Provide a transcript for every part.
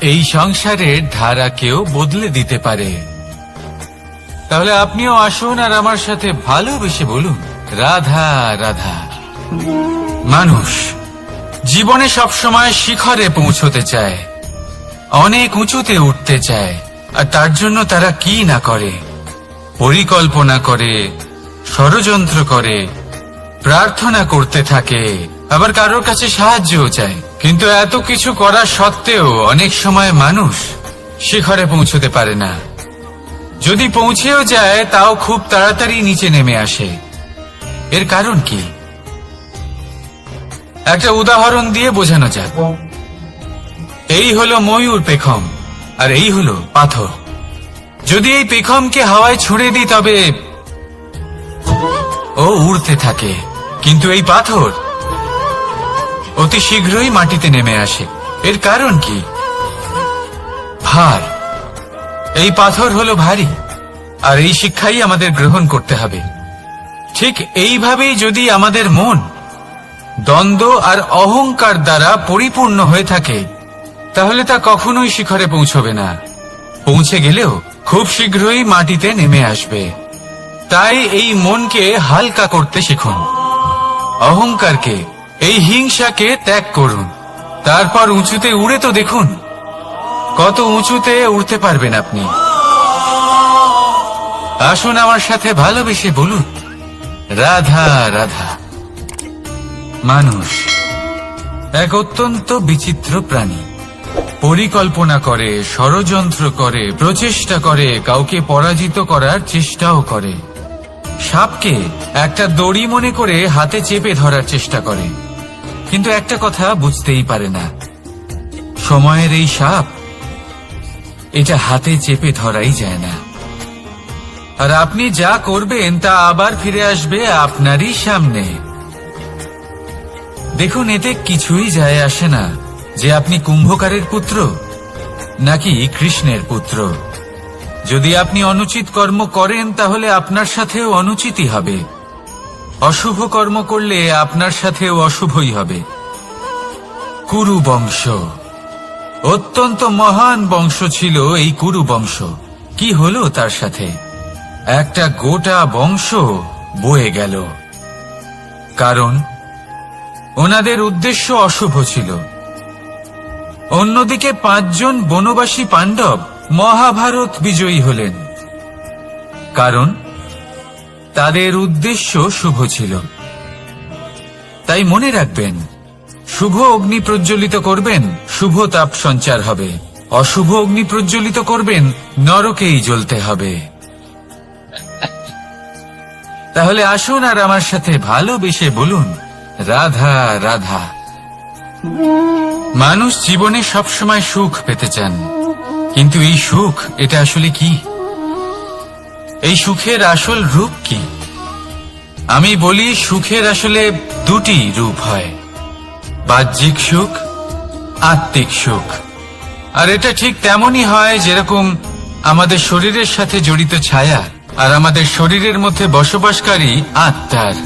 এই সংসারের ধারাকেও বদলে দিতে পারে। তাহলে আপনিও আসুন আর আমার সাথে ভালোবেসে বলুন, রাধা রাধা। মানুষ জীবনে সবসময় শিখরে পৌঁছতে চায়, অনেক উঁচুতে উঠতে চায়, আর তার জন্য তারা কি না করে? পরিকল্পনা করে, ষড়যন্ত্র করে, প্রার্থনা করতে থাকে, আবার কারোর কাছে সাহায্যও চায়। কিন্তু এত কিছু করা সত্ত্বেও অনেক সময় মানুষ শিখরে পৌঁছতে পারে না। যদি পৌঁছেও যায়, তাও খুব তাড়াতাড়ি নিচে নেমে আসে। এর কারণ কি? একটা উদাহরণ দিয়ে বোঝানো যাক। এই হলো ময়ূর পেখম, আর এই হলো পাথর। যদি এই পেখমকে হাওয়ায় ছুড়ে দিই, তবে ও উড়তে থাকে। কিন্তু এই পাথর অতি শীঘ্রই মাটিতে নেমে আসে। এর কারণ কি? ভার। এই পাথর হলো ভারী, আর এই শিক্ষাই আমাদের গ্রহণ করতে হবে। ঠিক এইভাবেই যদি আমাদের মন দ্বন্দ্ব আর অহংকার দ্বারা পরিপূর্ণ হয়ে থাকে, তাহলে তা কখনোই শিখরে পৌঁছবে না। পৌঁছে গেলেও খুব শীঘ্রই মাটিতে নেমে আসবে। তাই এই মনকে হালকা করতে শিখুন। অহংকারকে এই হিংসাকে ত্যাগ করুন। তারপর উঁচুতে উড়ে তো দেখুন, কত উঁচুতে উঠতে পারবেন আপনি। আসুন আমার সাথে ভালোবেসে বলুন, রাধা রাধা, মানুষ, এক অত্যন্ত বিচিত্র প্রাণী। পরিকল্পনা করে, ষড়যন্ত্র করে, প্রচেষ্টা করে, কাউকে পরাজিত করার চেষ্টাও করে। সাপকে একটা দড়ি মনে করে হাতে চেপে ধরার চেষ্টা করে। কিন্তু একটা কথা বুঝতেই পারে না। সময়ের এই সাপ, এটা হাতে চেপে ধরাই যায় না। আর আপনি যা করবেন, তা আবার ফিরে আসবে আপনারই সামনে। দেখুন, এতে কিছুই যায় আসে না যে আপনি কুম্ভকারের পুত্র নাকি কৃষ্ণের পুত্র। যদি আপনি অনুচিত কর্ম করেন, তাহলে আপনার সাথেও অনুচিতই হবে। অশুভ কর্ম করলে আপনার সাথেও অশুভই হবে। কুরু বংশ অত্যন্ত মহান বংশ ছিল এই কুরু বংশ কি হলো তার সাথে? একটা গোটা বংশ বয়ে গেল। কারণ, ওনাদের উদ্দেশ্য অশুভ ছিল। অন্যদিকে পাঁচজন বনবাসী পাণ্ডব মহাভারত বিজয়ী হলেন। কারণ তাদের উদ্দেশ্য শুভ ছিল। তাই মনে রাখবেন, শুভ অগ্নি প্রজ্বলিত করবেন, শুভ তাপ সঞ্চার হবে। অশুভ অগ্নি প্রজ্বলিত করবেন, নরকেই জ্বলতে হবে। তাহলে আসুন আর আমার সাথে ভালোবেসে বলুন, রাধা রাধা। মানুষ জীবনে সবসময় সুখ পেতে চান। কিন্তু এই সুখ, এটা আসলে কি? এই সুখের আসল রূপ কি? আমি বলি সুখের আসলে দুটি রূপ হয়, বাহ্যিক সুখ, আত্মিক সুখ। আর এটা ঠিক তেমনই হয় যেরকম আমাদের শরীরের সাথে জড়িত ছায়া আর আমাদের শরীরের মধ্যে বসবাসকারী আত্মার।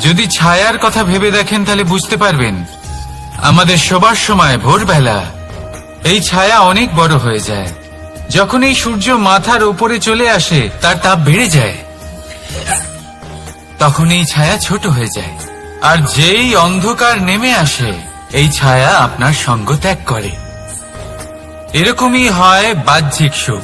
যদি ছায়ার কথা ভেবে দেখেন তাহলে বুঝতে পারবেন, আমাদের শোবার সময় ভোরবেলা এই ছায়া অনেক বড় হয়ে যায়। যখন এই সূর্য মাথার উপরে চলে আসে, তার তাপ বেড়ে যায়। তখন এই ছায়া ছোট হয়ে যায়। আর যেই অন্ধকার নেমে আসে, এই ছায়া আপনার সঙ্গ ত্যাগ করে। এরকমই হয় বাহ্যিক সুখ।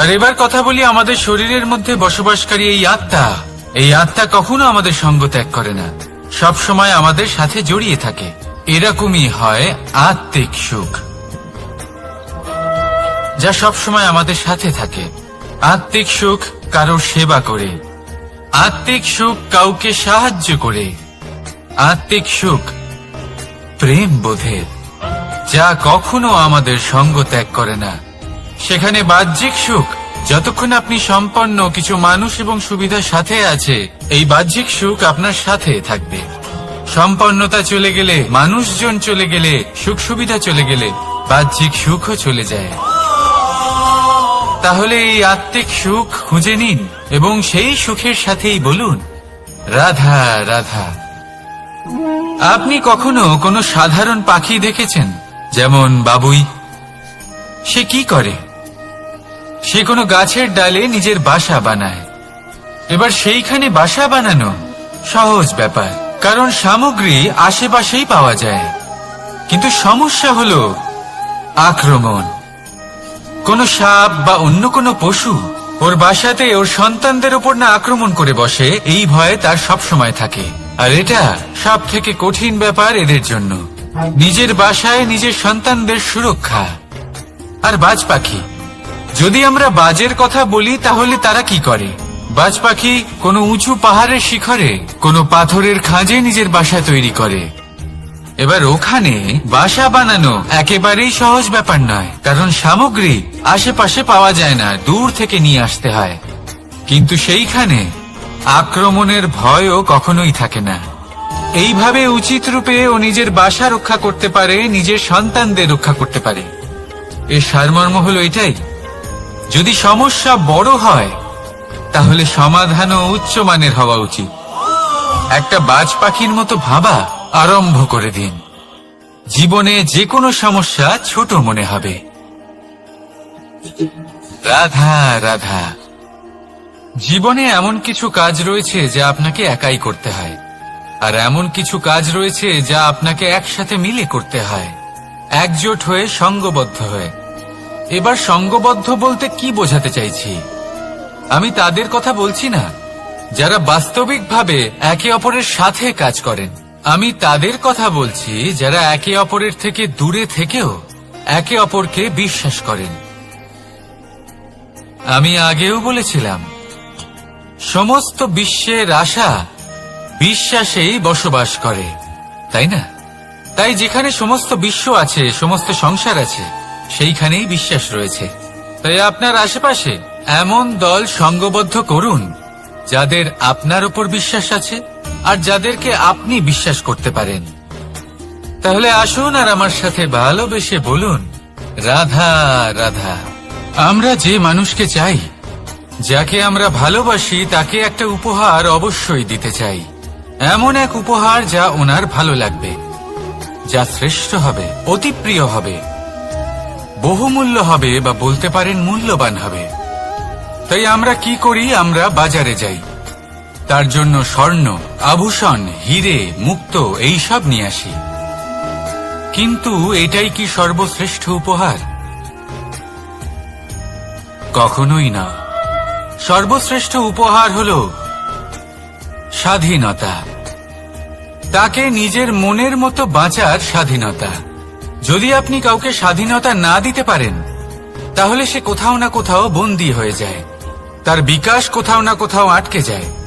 আর এবার কথা বলি আমাদের শরীরের মধ্যে বসবাসকারী এই আত্মা। এই আত্মা কখনো আমাদের সঙ্গ ত্যাগ করে না। সব সময় আমাদের সাথে জড়িয়ে থাকে। এরকমই হয় আত্মিক সুখ। যা সব সময় আমাদের সাথে থাকে। আত্মিক সুখ কারোর সেবা করে। আত্মিক সুখ কাউকে সাহায্য করে। আত্মিক সুখ প্রেম বোধের যা কখনো আমাদের সঙ্গ ত্যাগ করে না। সেখানে বাহ্যিক সুখ, যতক্ষণ আপনি সম্পন্ন কিছু মানুষ এবং সুবিধার সাথে আছে, এই বাহ্যিক সুখ আপনার সাথে থাকবে। সম্পন্নতা চলে গেলে, মানুষজন চলে গেলে, সুখ সুবিধা চলে গেলে, বাহ্যিক সুখও চলে যায়। তাহলে এই আত্মিক সুখ খুঁজে নিন এবং সেই সুখের সাথেই বলুন, রাধা রাধা। আপনি কখনো কোনো সাধারণ পাখি দেখেছেন, যেমন বাবুই? সে কি করে? সে কোনো গাছের ডালে নিজের বাসা বানায়। এবার সেইখানে বাসা বানানো সহজ ব্যাপার, কারণ সামগ্রী আশেপাশেই পাওয়া যায়। কিন্তু সমস্যা হলো আক্রমণ। কোন সাপ বা অন্য কোনো পশু ওর বাসাতে ওর সন্তানদের উপর না আক্রমণ করে বসে, এই ভয়ে তার সব সময় থাকে। আর এটা সব থেকে কঠিন ব্যাপার এদের জন্য। নিজের বাসায় নিজের সন্তানদের সুরক্ষা। আর বাজ পাখি, যদি আমরা বাজের কথা বলি, তাহলে তারা কি করে? বাজ পাখি কোনো উঁচু পাহাড়ের শিখরে, কোনো পাথরের খাঁজে নিজের বাসা তৈরি করে। এবার ওখানে বাসা বানানো একেবারেই সহজ ব্যাপার নয়, কারণ সামগ্রী আশেপাশে পাওয়া যায় না, দূর থেকে নিয়ে আসতে হয়। কিন্তু সেইখানে আক্রমণের ভয়ও কখনোই থাকে না। এইভাবে উচিত রূপে ও নিজের বাসা রক্ষা করতে পারে, নিজের সন্তানদের রক্ষা করতে পারে। এর সারমর্ম হলো এটাই, যদি সমস্যা বড় হয়, তাহলে সমাধানও উচ্চমানের হওয়া উচিত। একটা বাজ পাখির মতো ভাবা আরম্ভ করে দিন। জীবনে যে কোনো সমস্যা ছোট মনে হবে। রাধা রাধা। জীবনে এমন কিছু কাজ রয়েছে যা আপনাকে একাই করতে হয়। আর এমন কিছু কাজ রয়েছে যা আপনাকে একসাথে মিলে করতে হয়। একজোট হয়ে সঙ্গবদ্ধ হয়ে। এবার সঙ্গবদ্ধ বলতে কি বোঝাতে চাইছি? আমি তাদের কথা বলছি না। যারা বাস্তবিকভাবে একে অপরের সাথে কাজ করেন। আমি তাদের কথা বলছি যারা একে অপরের থেকে দূরে থেকেও একে অপরকে বিশ্বাস করেন। আমি আগেও বলেছিলাম, সমস্ত বিশ্বের আশা বিশ্বাসেই বসবাস করে, তাই না? তাই যেখানে সমস্ত বিশ্ব আছে, সমস্ত সংসার আছে, সেইখানেই বিশ্বাস রয়েছে। তাই আপনার আশেপাশে এমন দল সঙ্গবদ্ধ করুন যাদের আপনার উপর বিশ্বাস আছে আর যাদেরকে আপনি বিশ্বাস করতে পারেন। তাহলে আসুন আর আমার সাথে ভালোবেসে বলুন, রাধা রাধা। আমরা যে মানুষকে চাই, যাকে আমরা ভালোবাসি, তাকে একটা উপহার অবশ্যই দিতে চাই। এমন এক উপহার যা ওনার ভালো লাগবে, যা শ্রেষ্ঠ হবে অতি প্রিয় হবে, বহুমূল্য হবে বা বলতে পারেন মূল্যবান হবে। তাই আমরা কি করি? আমরা বাজারে যাই। তার জন্য স্বর্ণ, আভূষণ, হিরে, মুক্ত এইসব নিয়ে আসি। কিন্তু এটাই কি সর্বশ্রেষ্ঠ উপহার? কখনোই না। সর্বশ্রেষ্ঠ উপহার হল স্বাধীনতা। তাকে নিজের মনের মতো বাঁচার স্বাধীনতা। যদি আপনি কাউকে স্বাধীনতা না দিতে পারেন, তাহলে সে কোথাও না কোথাও বন্দী হয়ে যায়। তার বিকাশ কোথাও না কোথাও আটকে যায়।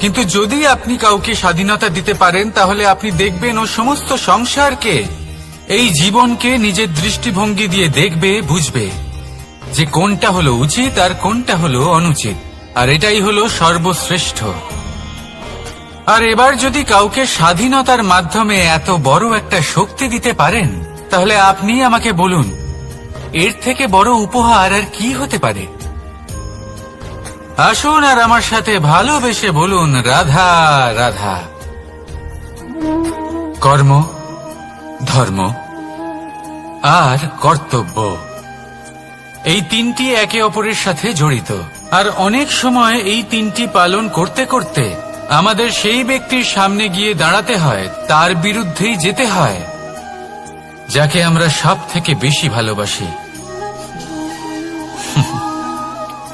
কিন্তু যদি আপনি কাউকে স্বাধীনতা দিতে পারেন, তাহলে আপনি দেখবেন ও সমস্ত সংসারকে, এই জীবনকে নিজের দৃষ্টিভঙ্গি দিয়ে দেখবে, বুঝবে যে কোনটা হলো উচিত আর কোনটা হলো অনুচিত। আর এটাই হলো সর্বশ্রেষ্ঠ। আর এবার যদি কাউকে স্বাধীনতার মাধ্যমে এত বড় একটা শক্তি দিতে পারেন, তাহলে আপনি আমাকে বলুন, এর থেকে বড় উপহার আর কি হতে পারে? আসুন আর আমার সাথে ভালোবেসে বলুন, রাধা রাধা। কর্ম, ধর্ম আর কর্তব্য। এই তিনটি একে অপরের সাথে জড়িত। আর অনেক সময় এই তিনটি পালন করতে করতে আমাদের সেই ব্যক্তির সামনে গিয়ে দাঁড়াতে হয়, তার বিরুদ্ধেই যেতে হয়, যাকে আমরা সব থেকে বেশি ভালোবাসি।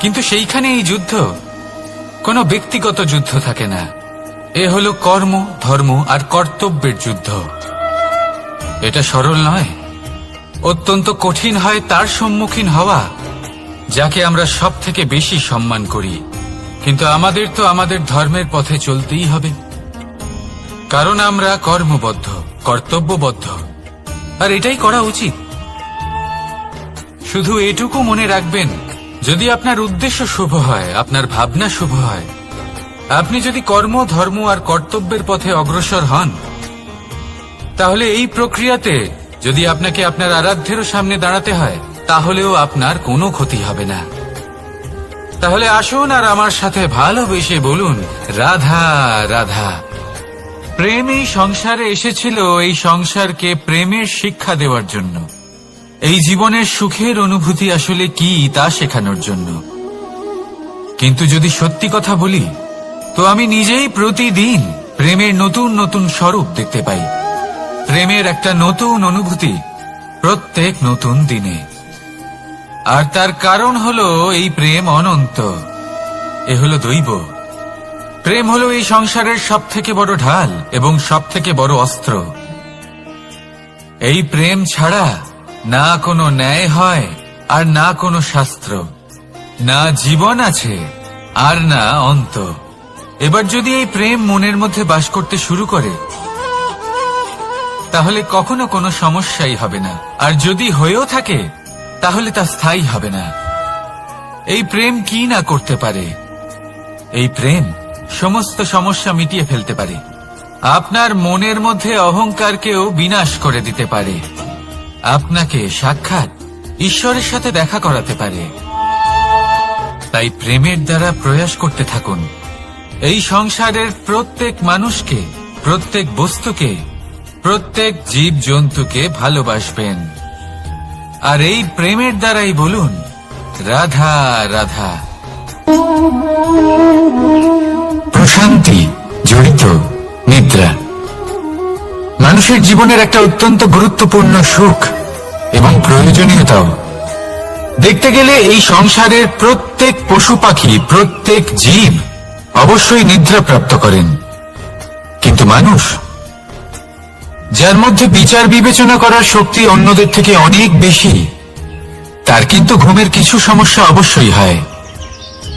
কিন্তু সেইখানে এই যুদ্ধ। কোনো ব্যক্তিগত যুদ্ধ থাকে না। এ হলো কর্ম, ধর্ম আর কর্তব্যের যুদ্ধ। এটা সরল নয়। অত্যন্ত কঠিন হয় তার সম্মুখীন হওয়া, যাকে আমরা সব থেকে বেশি সম্মান করি। কিন্তু আমাদের তো আমাদের ধর্মের পথে চলতেই হবে। কারণ আমরা কর্মবদ্ধ, কর্তব্যবদ্ধ। আর এটাই করা উচিত। শুধু এটুকু মনে রাখবেন যদি আপনার উদ্দেশ্য শুভ হয়, আপনার ভাবনা শুভ হয়, আপনি যদি কর্ম, ধর্ম আর কর্তব্যের পথে অগ্রসর হন, তাহলে এই প্রক্রিয়াতে যদি আপনাকে আপনার আরাধ্যেরও সামনে দাঁড়াতে হয়, তাহলেও আপনার কোনো ক্ষতি হবে না। তাহলে আসুন আর আমার সাথে ভালোবেসে বলুন, রাধা রাধা, প্রেম এই সংসারে এসেছিল এই সংসারকে প্রেমের শিক্ষা দেওয়ার জন্য। এই জীবনের সুখের অনুভূতি আসলে কি তা শেখানোর জন্য। কিন্তু যদি সত্যি কথা বলি, তো আমি নিজেই প্রতিদিন প্রেমের নতুন নতুন স্বরূপ দেখতে পাই। প্রেমের একটা নতুন অনুভূতি প্রত্যেক নতুন দিনে। আর তার কারণ হলো এই প্রেম অনন্ত। এ হলো দৈব। প্রেম হলো এই সংসারের সব থেকে বড় ঢাল এবং সব থেকে বড় অস্ত্র। এই প্রেম ছাড়া না কোনো ন্যায় হয় আর না কোনো শাস্ত্র। না জীবন আছে আর না অন্ত। এবার যদি এই প্রেম মনের মধ্যে বাস করতে শুরু করে, তাহলে কখনো কোনো সমস্যাই হবে না। আর যদি হয়েও থাকে, তাহলে তা স্থায়ী হবে না। এই প্রেম কি না করতে পারে? এই প্রেম সমস্ত সমস্যা মিটিয়ে ফেলতে পারে। আপনার মনের মধ্যে অহংকারকেও বিনাশ করে দিতে পারে। আপনাকে সাক্ষাৎ ঈশ্বরের সাথে দেখা করাতে পারে। তাই প্রেমের দ্বারা প্রয়াস করতে থাকুন। এই সংসারের প্রত্যেক মানুষকে, প্রত্যেক বস্তুকে, প্রত্যেক জীব জন্তুকে ভালোবাসবেন। আর এই প্রেমের দ্বারাই বলুন, রাধা রাধা। প্রশান্তি, জড়িত। মানুষের জীবনের একটা অত্যন্ত গুরুত্বপূর্ণ সুখ এবং প্রয়োজনীয়তাও। দেখতে গেলে এই সংসারের প্রত্যেক পশু পাখি, প্রত্যেক জীব অবশ্যই নিদ্রা প্রাপ্ত করেন। কিন্তু মানুষ, যার মধ্যে বিচার বিবেচনা করার শক্তি অন্যদের থেকে অনেক বেশি, তার কিন্তু ঘুমের কিছু সমস্যা অবশ্যই হয়।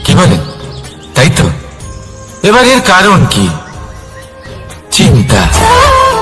কি বলেন? তাই তো? এবার এর কারণ কি? চিন্তা।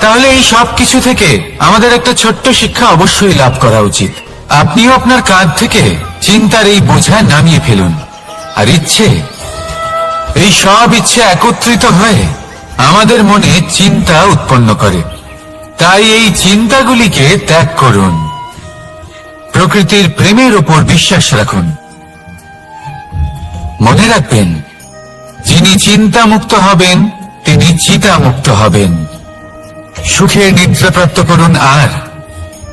তাহলে এই সব কিছু থেকে আমাদের একটা ছোট্ট শিক্ষা অবশ্যই লাভ করা উচিত। আপনিও আপনার কাঁধ থেকে চিন্তার এই বোঝা নামিয়ে ফেলুন। আর ইচ্ছে, এই সব ইচ্ছে একত্রিত হয়ে আমাদের মনে চিন্তা উৎপন্ন করে। তাই এই চিন্তাগুলিকে ত্যাগ করুন। প্রকৃতির প্রেমের উপর বিশ্বাস রাখুন। মনে রাখবেন, যিনি চিন্তা মুক্ত হবেন, তিনি চিতা মুক্ত হবেন। সুখের নিদ্রা প্রাপ্ত করুন আর।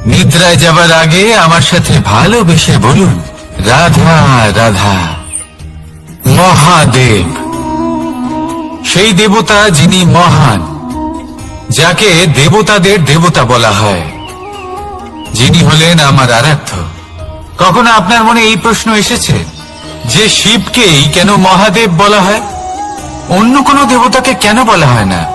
নিদ্রায় যাবার আগে আমার সাথে ভালোবেসে বলুন, রাধা রাধা, মহাদেব। সেই দেবতা যিনি মহান, যাকে দেবতাদের দেবতা বলা হয়, যিনি হলেন আমার আরাধ্য। কখনো আপনার মনে এই প্রশ্ন এসেছে যে শিবকেই কেন মহাদেব বলা হয়? অন্য কোনো দেবতাকে কেন বলা হয় না?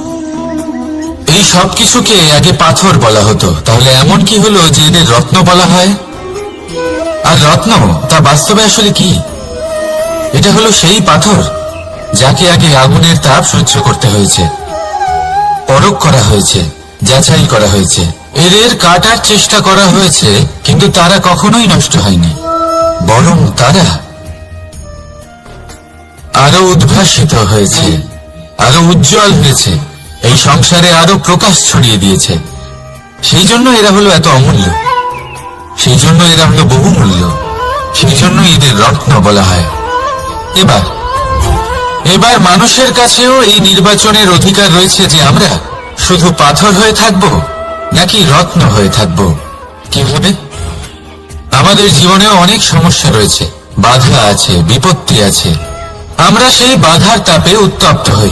এই সব কিছুকে আগে পাথর বলা হতো। তাহলে এমন কি হলো যে এদের রত্ন বলা হয়? আর রত্ন, তা বাস্তবে আসলে কি? এটা হলো সেই পাথর যাকে আগে আগুনের তাপ সহ্য করতে হয়েছে পরক করা হয়েছে, যাচাই করা হয়েছে। এদের কাটার চেষ্টা করা হয়েছে, কিন্তু তারা কখনোই নষ্ট হয়নি, বরং তারা আরও উদ্ভাসিত হয়েছে, আরও উজ্জ্বল হয়েছে। এই সংসারে আরও প্রকাশ ছড়িয়ে দিয়েছে। সেই জন্য এরা হলো এত অমূল্য। সেই জন্য এরা হলো বহুমূল্য। সেই জন্য এদের রত্ন বলা হয়। এবার এবার মানুষের কাছেও এই নির্বাচনের অধিকার রয়েছে যে আমরা শুধু পাথর হয়ে থাকব নাকি রত্ন হয়ে থাকব। কীভাবে আমাদের জীবনেও অনেক সমস্যা রয়েছে। বাধা আছে, বিপত্তি আছে। আমরা সেই বাধার তাপে উত্তপ্ত হই।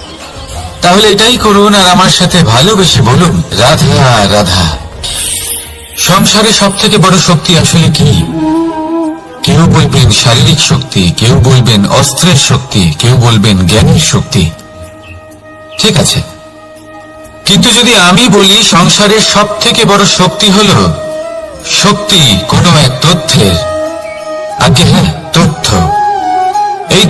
তাহলে এটাই করুন আর আমার সাথে ভালোবেসে বলুন, রাধা রাধা। সংসারে সব থেকে বড় শক্তি আসলে কি? কেউ বলবেন শারীরিক শক্তি, কেউ বলবেন অস্ত্রের শক্তি, কেউ বলবেন জ্ঞানের শক্তি। ঠিক আছে। কিন্তু যদি আমি বলি সংসারের সব থেকে বড় শক্তি হল শক্তি কোনো এক তথ্যের। আগে হ্যাঁ?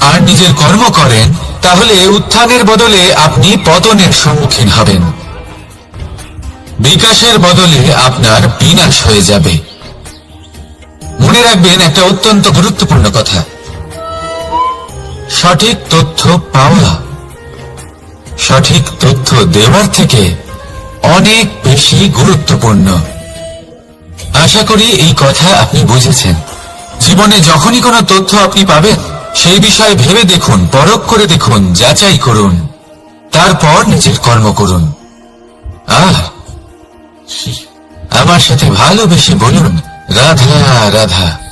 আর নিজের কর্ম করেন, তাহলে উত্থানের বদলে আপনি পতনের সম্মুখীন হবেন। বিকাশের বদলে আপনার বিনাশ হয়ে যাবে। মনে রাখবেন, একটা অত্যন্ত গুরুত্বপূর্ণ কথা। সঠিক তথ্য পাওয়া, সঠিক তথ্য দেওয়ার থেকে অনেক বেশি গুরুত্বপূর্ণ। আশা করি এই কথা আপনি বুঝেছেন। জীবনে যখনই কোনো তথ্য আপনি পাবেন সেই বিষয়ে ভেবে দেখুন, পরখ করে দেখুন, যাচাই করুন। তারপর নিজের কর্ম করুন। আহ! আমার সাথে ভালোবেসে বলুন, রাধা রাধা।